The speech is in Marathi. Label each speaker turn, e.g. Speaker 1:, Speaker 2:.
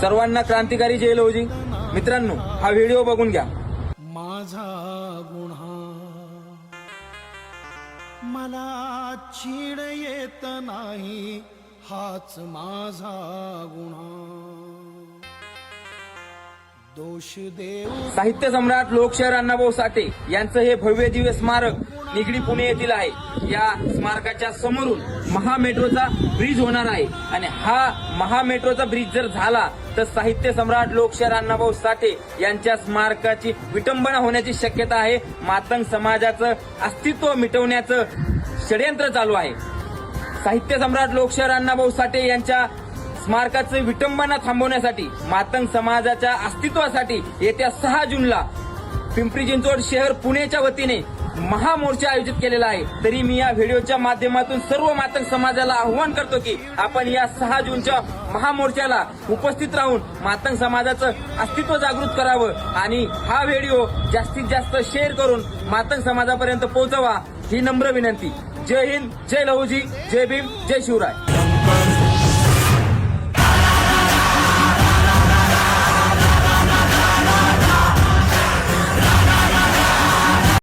Speaker 1: सर्वांना क्रांतिकारी जय लवजी हो मित्रांनो हा व्हिडिओ बघून घ्या.
Speaker 2: माझा गुन्हा मला चीड येत नाही हाच माझा गुन्हा दोष
Speaker 1: साहित्य सम्राट लोकशाहीर अण्णाभाऊ साठे यांचं हे भव्य दिव्य स्मारक निगडी पुणे येथील आहे. या स्मारकाच्या समोरून महामेट्रोचा ब्रिज होणार आहे. आणि हा महामेट्रोचा ब्रिज जर झाला तर साहित्य सम्राट लोकशाहीर अण्णाभाऊ साठे यांच्या स्मारकाची विटंबना होण्याची शक्यता आहे. मातंग समाजाचं अस्तित्व मिटवण्याचं षडयंत्र चालू आहे. साहित्य सम्राट लोकशाहीर अण्णाभाऊ साठे यांच्या स्मारकाचं विटंबना थांबवण्यासाठी मातंग समाजाच्या अस्तित्वासाठी येत्या सहा जूनला पिंपरी चिंचवड शहर पुणेच्या वतीने महामोर्चा आयोजित केलेला आहे. तरी मी या व्हिडिओच्या माध्यमातून सर्व मातंग समाजाला आव्हान करतो की आपण या सहा जूनच्या महामोर्चाला उपस्थित राहून मातंग समाजाचं अस्तित्व जागृत करावं आणि हा व्हिडिओ जास्तीत जास्त शेअर करून मातंग समाजापर्यंत पोहोचवा ही नम्र विनंती. जय हिंद जय लहुजी जय भीम जय शिवराय.